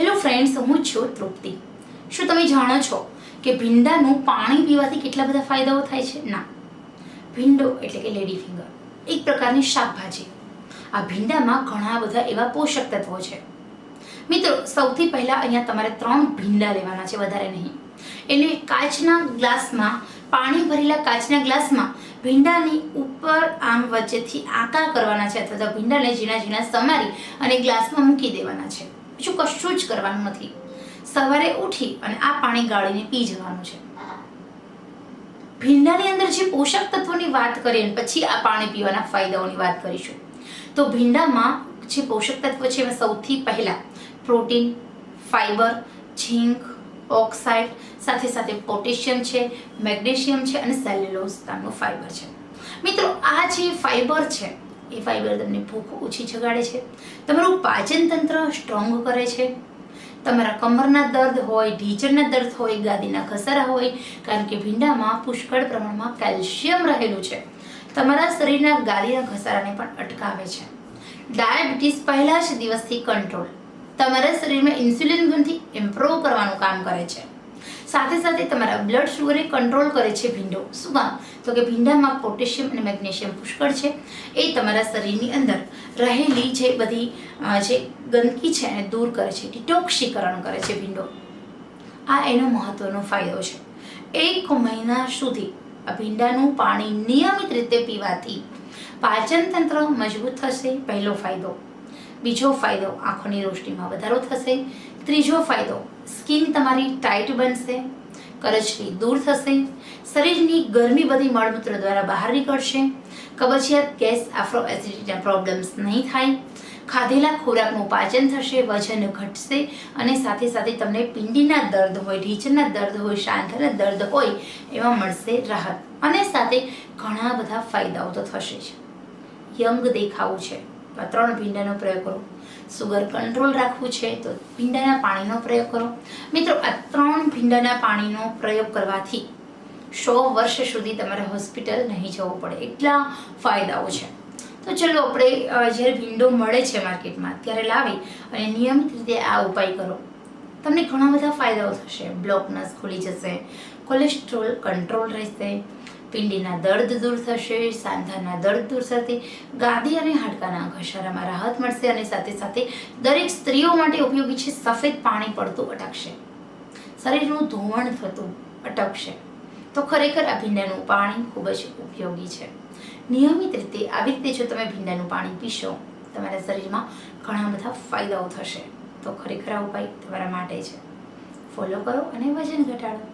Hello friends હું છું તૃપ્તિ. શું તમે જાણો છો કે ભીંડાનું પાણી પીવાથી કેટલા બધા ફાયદાઓ થાય છે? ના. ભીંડો એટલે કે લેડી ફિંગર એક પ્રકારની શાકભાજી. આ ભીંડામાં ઘણા બધા એવા પોષક તત્વો છે. મિત્રો, સૌથી પહેલાં અહીંયા તમારે ત્રણ ભીંડા લેવાના છે, વધારે નહીં. એટલે કાચના ગ્લાસમાં, પાણી ભરેલા કાચના ગ્લાસમાં ભીંડાની ઉપર આમ વચ્ચેથી આકાર કરવાના છે, અથવા તો ભીંડાને ઝીણા ઝીણા સમારી અને ગ્લાસમાં મૂકી દેવાના છે. બીજું કશું જ કરવાનું નથી. સવારે ઉઠી અને આ પાણી ગાળીને પી જવાનું છે. ભીંડાની અંદર જે પોષક તત્વોની વાત કરીએ પછી આ પાણી પીવાના ફાયદાઓની વાત કરીશું. તો ભીંડામાં જે પોષક તત્વ છે એમાં સૌથી પહેલા પ્રોટીન, ફાઈબર, ઝીંક, ઓક્સાઇડ, સાથે સાથે પોટેશિયમ છે, મેગ્નેશિયમ છે અને સેલ્યુલોઝ નામનું ફાઈબર છે. મિત્રો, આ જે ફાઈબર છે એ ફાઈબર તમને ભૂખ ઓછી જગાડે છે. તમારું પાચન તંત્ર સ્ટ્રોંગ કરે છે. તમારા કમરના દર્દ હોય ઢીચરના દર્દ હોય, ગાદીના ઘસારા હોય, કારણ કે ભીંડામાં પુષ્કળ પ્રમાણમાં કેલ્શિયમ રહેલું છે. તમારા શરીરના ગાદીના ઘસારાને પણ અટકાવે છે. ડાયાબિટીસ પહેલા જ દિવસથી કંટ્રોલ તમારા શરીરમાં ઇન્સ્યુલિન ગ્રંથિ ઇમ્પ્રૂવ કરવાનું કામ કરે છે. સાથે સાથે તમારા બ્લડ શુગરને કંટ્રોલ કરે છે ભીંડો. શું કામ? તો કે ભીંડામાં પોટેશિયમ અને મેગ્નેશિયમ પુષ્કળ છે. એ તમારા શરીરની અંદર રહેલી જે બધી જે ગંદકી છે એને દૂર કરે છે ડિટોક્સીકરણ કરે છે ભીંડો. આ એનો મહત્વનો ફાયદો છે. એક મહિના સુધી આ ભીંડાનું પાણી નિયમિત રીતે પીવાથી પાચન તંત્ર મજબૂત થશે, પહેલો ફાયદો. બીજો ફાયદો આંખોની રોશનીમાં વધારો થશે. ત્રીજો ફાયદો, સ્કિન તમારી ટાઈટ બનશે કરચલી દૂર થશે, શરીરની ગરમી બધી મળમૂત્ર દ્વારા બહાર નીકળશે, કબજિયાત ગેસ આફ્રો એસિડિટીના પ્રોબ્લેમ્સ નહીં થાય, ખાધેલા ખોરાકનું પાચન થશે, વજન ઘટશે અને સાથે સાથે તમને પિંડીના દર્દ હોય ઢીચણના દર્દ હોય શાંતના દર્દ હોય, એમાં મળશે રાહત. અને સાથે ઘણા બધા ફાયદાઓ તો થશે જ. યંગ દેખાવું છે. ત્રણ ભીંડાનો પ્રયોગ કરો. સુગર કંટ્રોલ રાખવું છે તો ભીંડાના પાણીનો પ્રયોગ કરો. મિત્રો, આ ત્રણ ભીંડાના પાણીનો પ્રયોગ કરવાથી સો વર્ષ સુધી તમારે હોસ્પિટલ નહીં જવું પડે. એટલા ફાયદાઓ છે. તો ચલો આપણે જ્યારે ભીંડો મળે છે માર્કેટમાં, ત્યારે લાવી અને નિયમિત રીતે આ ઉપાય કરો. તમને ઘણા બધા ફાયદાઓ થશે. બ્લોકનસ ખુલી જશે, કોલેસ્ટ્રોલ કંટ્રોલ રહેશે પિંડીના દર્દ દૂર થશે, સાંધાના દર્દ દૂર થશે, ગાદી અને હાડકાના ઘસારામાં રાહત મળશે અને સાથે સાથે દરેક સ્ત્રીઓ માટે ઉપયોગી છે સફેદ પાણી પડતું અટકશે. શરીરનું ધોવણ થતું અટકશે. તો ખરેખર આ ભીંડાનું પાણી ખૂબ જ ઉપયોગી છે. નિયમિત રીતે આવી રીતે જો તમે ભીંડાનું પાણી પીશો, તમારા શરીરમાં ઘણા બધા ફાયદાઓ થશે. તો ખરેખર આ ઉપાય તમારા માટે છે. ફોલો કરો અને વજન ઘટાડો.